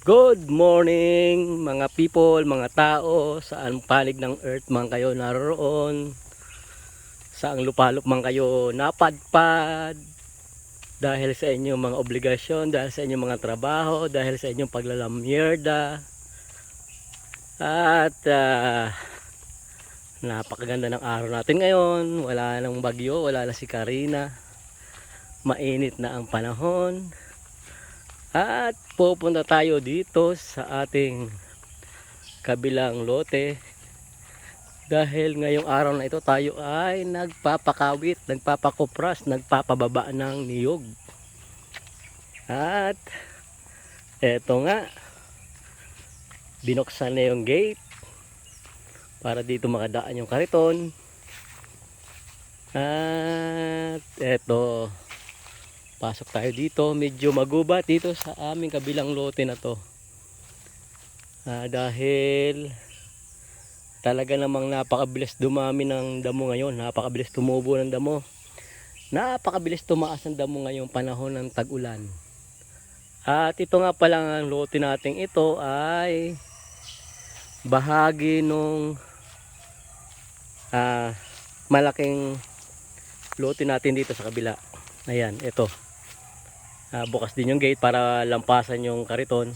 Good morning mga people, mga tao, saan panig ng earth man kayo naroon, saang lupalop man kayo napadpad, dahil sa inyong mga obligasyon, dahil sa inyong mga trabaho, dahil sa inyong paglalamyerda, at ah, napakaganda ng araw natin ngayon, wala nang bagyo, wala na si Karina, mainit na ang panahon, at pupunta tayo dito sa ating kabilang lote. Dahil ngayong araw na ito tayo ay nagpapakawit, nagpapakupras, nagpapababa ng niyog. At eto nga, binuksan na yung gate para dito makadaan yung kariton. At eto, Pasok tayo dito. Medyo magubat dito sa aming kabilang lote na to. Ah, dahil talaga namang napakabilis dumami ng damo ngayon. Napakabilis tumubo ng damo. Napakabilis tumaas ng damo ngayong panahon ng tag-ulan. At ito nga pala ang lote nating ito ay bahagi nung ah, malaking lote natin dito sa kabila. Ayan, ito. Ah, bukas din yung gate para lampasan yung kariton.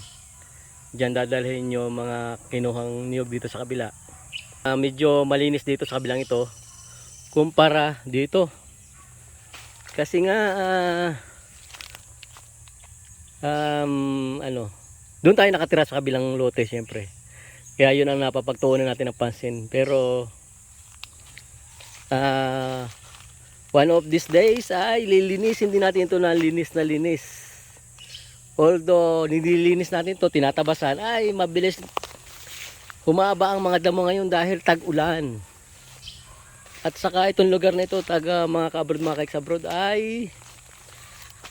Diyan dadalhin yung mga kinuhang niyog dito sa kabila. Ah, medyo malinis dito sa kabilang ito kumpara dito. Kasi nga ah, um, ano, doon tayo nakatira sa kabilang lote syempre. Kaya yun ang napapagtuunan natin ng pansin. Pero ah One of these days ay lilinisin din natin ito na linis na linis. Although nililinis natin to tinatabasan ay mabilis humaba ang mga damo ngayon dahil tag-ulan. At saka itong lugar na ito taga mga kabrod mga kaiksabrod ay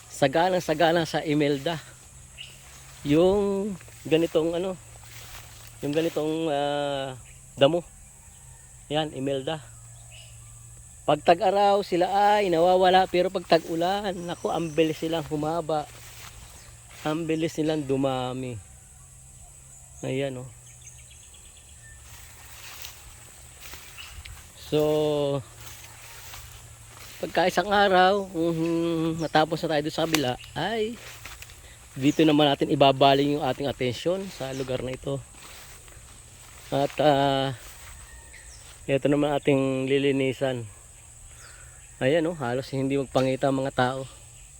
sagana sagana sa Imelda. Yung ganitong ano yung ganitong ah, damo. Yan, Imelda. Pag tag-araw sila ay nawawala pero pag tag-ulan, naku, ang bilis silang humaba. Ang bilis nilang dumami. Ayan oh. So, pagka isang araw, mhm, matapos na tayo sa kabila, ay dito naman natin ibabaling yung ating atensyon sa lugar na ito. At ah, ito naman ating lilinisan. Ayan oh, halos hindi magpangita ang mga tao.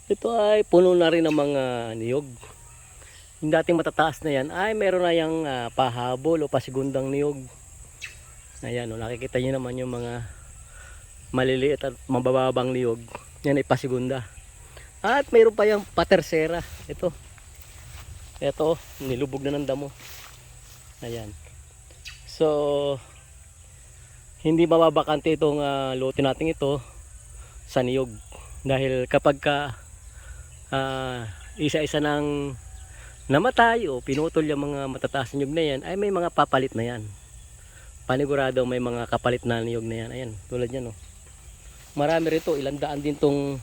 Ito ay puno na rin ng mga niyog. Yung dating matataas na yan ay meron na yung ah, pahabol o pasigundang niyog. Ayan oh, nakikita nyo naman yung mga maliliit at mabababang niyog. Yan ay pasigunda. At mayroon pa yung patersera. Ito. Ito, oh, nilubog na ng damo. Ayan. So, hindi mababakante itong ah, lote natin ito sa niyog. Dahil kapag ka ah, isa-isa nang namatay o pinutol yung mga matataas na niyog na yan ay may mga papalit na yan. Panigurado may mga kapalit na niyog na yan. Ayan tulad yan oh. marami rito ilang daan din tong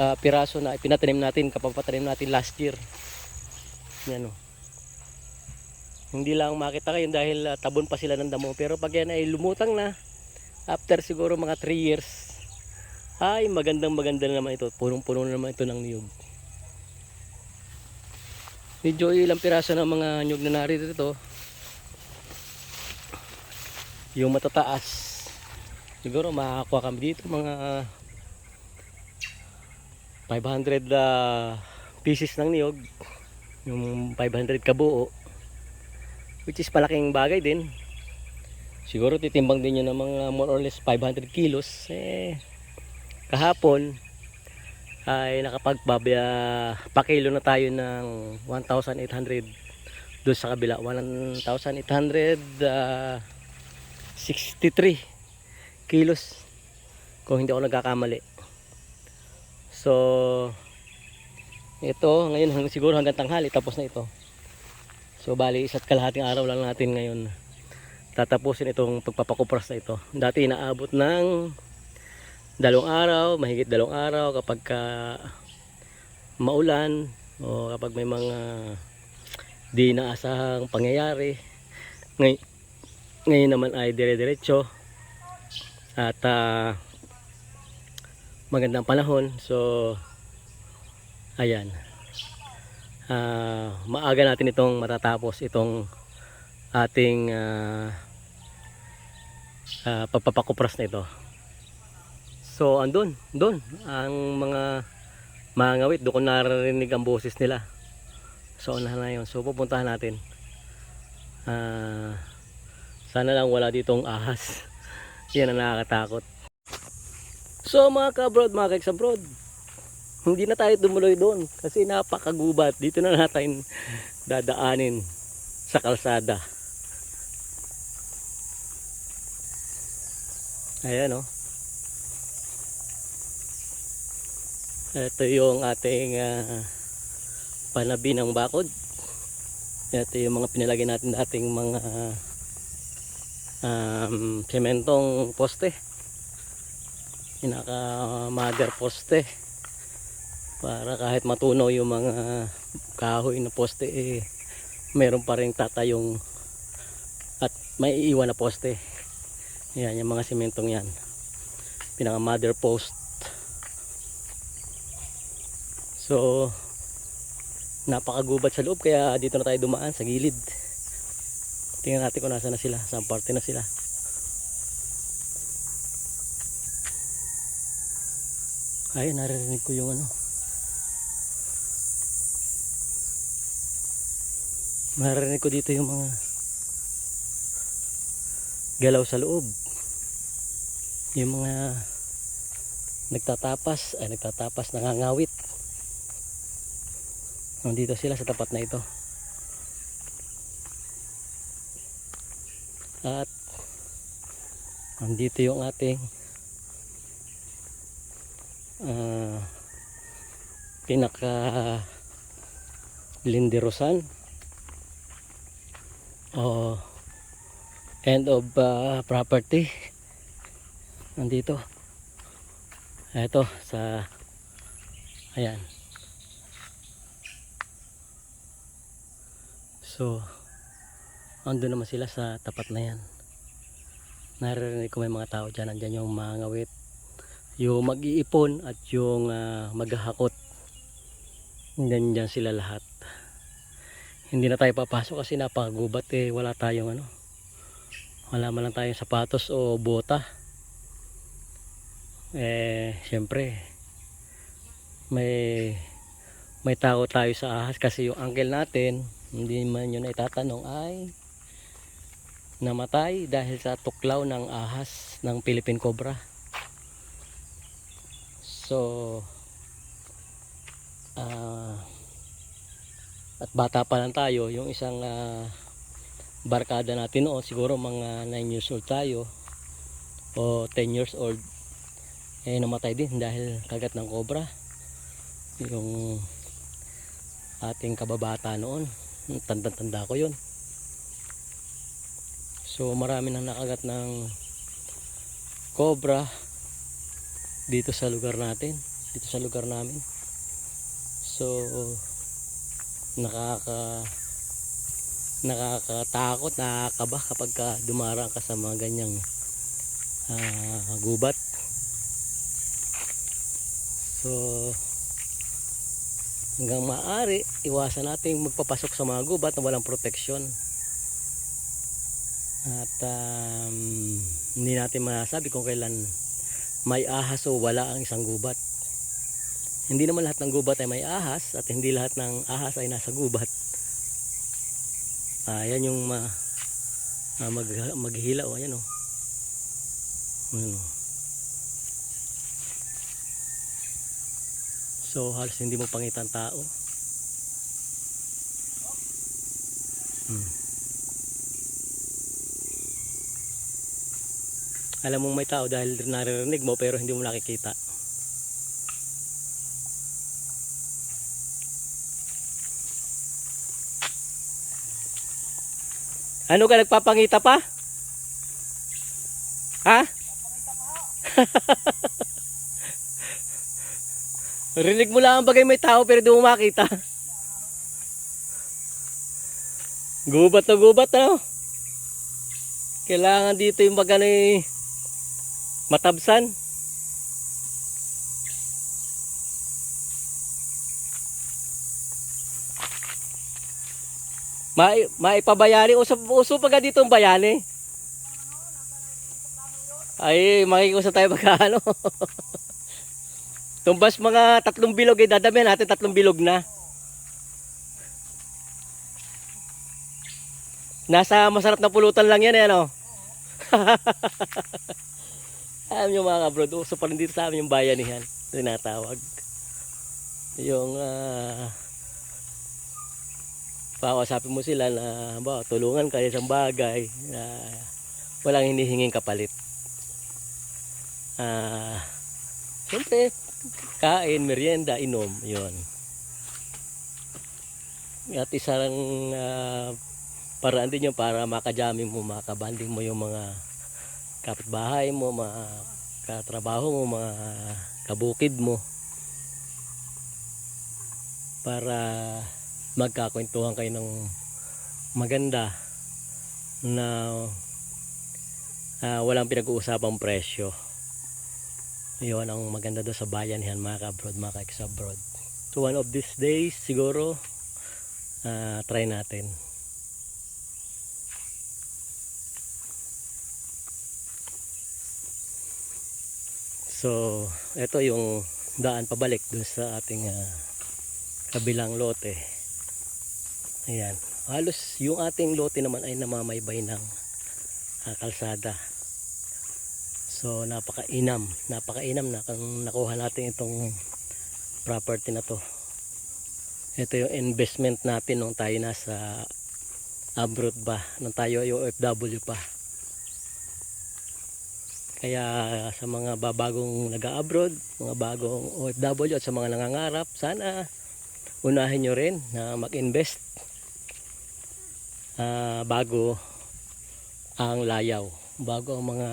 ah, piraso na pinatanim natin kapapatanim natin last year. Yan oh. hindi lang makita kayo dahil ah, tabon pa sila ng damo. Pero pag yan ay lumutang na after siguro mga 3 years ay, magandang maganda na naman ito. Punong-puno na naman ito ng niyog. Medyo ilang piraso ng mga niyog na narito ito. Yung matataas. Siguro makakuha kami dito mga 500 ah, pieces ng niyog. Yung 500 kabuo. Which is palaking bagay din. Siguro titimbang din yun ng mga more or less 500 kilos. Eh, kahapon ay nakapagpabya pakilo na tayo ng 1,800 doon sa kabila. 1,863 kilos kung hindi ako nagkakamali. So ito ngayon hanggang siguro hanggang tanghali tapos na ito. So bali isa't kalahating araw lang natin ngayon tatapusin itong pagpapakupras na ito. Dati inaabot ng dalawang araw, mahigit dalawang araw kapag ka maulan o kapag may mga di naasahang pangyayari. Ngay ngayon naman ay dire-diretso at ah, magandang panahon. So ayan. Ah, maaga natin itong matatapos itong ating ah, ah, pagpapakupras na ito. So andun, doon ang mga mangawit, doon ko naririnig ang boses nila. So unahan na yun. So pupuntahan natin. Ah, sana lang wala ditong ahas. Yan ang nakakatakot. So mga ka-abroad, mga kaiks abroad, hindi na tayo dumuloy doon kasi napakagubat. Dito na natin dadaanin sa kalsada. Ayan oh. Ito yung ating ah, panabi ng bakod. Ito yung mga pinalagay natin dating mga um, sementong poste. Pinaka mother poste. Para kahit matunaw yung mga kahoy na poste eh meron pa rin tatayong at may iiwan na poste. Yan yung mga sementong yan. Pinaka mother post. So napakagubat sa loob kaya dito na tayo dumaan sa gilid. Tingnan natin kung nasa na sila, saan parte na sila. Ay, naririnig ko yung ano. Naririnig ko dito yung mga galaw sa loob. Yung mga nagtatapas, ay nagtatapas, nangangawit. Nandito sila sa tapat na ito. At nandito yung ating ah, pinaka linderosan o end of ah, property. Nandito. Eto sa ayan so ando naman sila sa tapat na yan. Naririnig ko may mga tao dyan nandyan yung mga ngawit yung mag-iipon at yung ah, maghahakot. Nandyan sila lahat. Hindi na tayo papasok kasi napakagubat eh wala tayong ano wala man lang tayong sapatos o bota. Eh syempre may may tao tayo sa ahas kasi yung uncle natin hindi man yun ay tatanong ay namatay dahil sa tuklaw ng ahas ng Philippine Cobra. So ah at bata pa lang tayo yung isang ah, barkada natin noon siguro mga 9 years old tayo o 10 years old eh namatay din dahil kagat ng cobra. Yung ating kababata noon. Tanda-tanda ko yun. So marami nang nakagat ng cobra dito sa lugar natin dito sa lugar namin. So nakaka nakakatakot nakakaba kapag ka dumarang ka sa mga ganyang ah, gubat. So hanggang maaari iwasan natin magpapasok sa mga gubat na walang proteksyon at um, hindi natin masabi kung kailan may ahas o wala ang isang gubat hindi naman lahat ng gubat ay may ahas at hindi lahat ng ahas ay nasa gubat Ah, yan yung ma, ah, mag, maghihila o ayan o. Ayan o. So halos hindi mo pangitan tao. Hmm. Alam mong may tao dahil naririnig mo pero hindi mo nakikita. Ano ka nagpapangita pa? Ha? Rinig mo lang ang bagay may tao pero di mo makita. Gubat na gubat ano? Kailangan dito yung magano eh, matabsan. Mai maipabayani uso uso pag dito ang bayani. Ay, makikusap tayo magkano. Tumbas mga tatlong bilog eh, dadamihan natin tatlong bilog na. Nasa masarap na pulutan lang yan eh, ano? Alam nyo mga kabrod, uso pa rin dito sa amin yung bayanihan. Tinatawag. Yung, ah, pakasapin mo sila na, ba, tulungan kayo sa bagay na walang hinihinging kapalit. Ah, siyempre, kain, merienda, inom, yon. At isa lang ah, paraan din yun para makajami mo, makabanding mo yung mga kapitbahay mo, mga katrabaho mo, mga kabukid mo. Para magkakwentuhan kayo ng maganda na ah, walang pinag-uusapang presyo. Yun ang maganda doon sa bayan yan mga ka-abroad, mga ka-abroad. So one of these days siguro ah, try natin. So, ito yung daan pabalik dun sa ating ah, kabilang lote. Ayan. Halos yung ating lote naman ay namamaybay ng ah, kalsada. So, napakainam. Napakainam na kung nakuha natin itong property na to. Ito yung investment natin nung tayo nasa abroad ba. Nung tayo ay OFW pa. Kaya sa mga babagong nag-abroad, mga bagong OFW at sa mga nangangarap, sana unahin nyo rin na mag-invest ah, bago ang layaw. Bago ang mga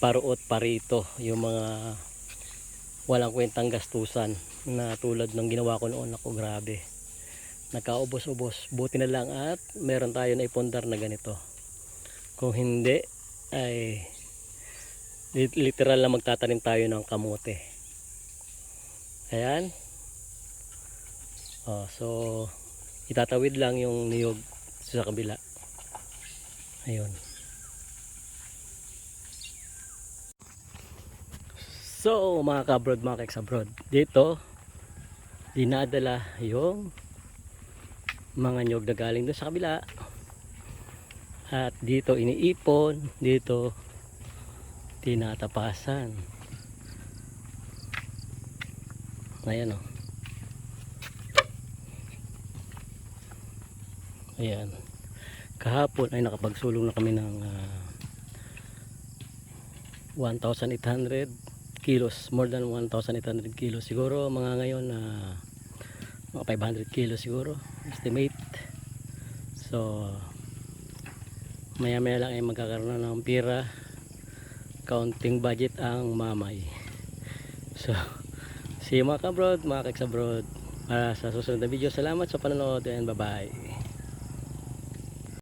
paruot parito, yung mga walang kwentang gastusan na tulad ng ginawa ko noon ako grabe. Nakaubos-ubos. Buti na lang at meron tayo na ipondar na ganito. Kung hindi ay lit- literal na magtatanim tayo ng kamote. Ayan. Oh, so itatawid lang yung niyog sa kabila. Ayun. So, mga kabrod, mga keks-abroad, dito, dinadala yung mga nyog na galing doon sa kabila. At dito iniipon, dito tinatapasan. Ayan o. Ayan. Kahapon ay nakapagsulong na kami ng ah, 1,800 kilos, more than 1,800 kilos siguro mga ngayon na mga 500 kilos siguro estimate. So maya maya lang ay magkakaroon ng pira. Counting budget ang mamay. So see you mga kabrod mga keks para sa susunod na video salamat sa panonood and bye bye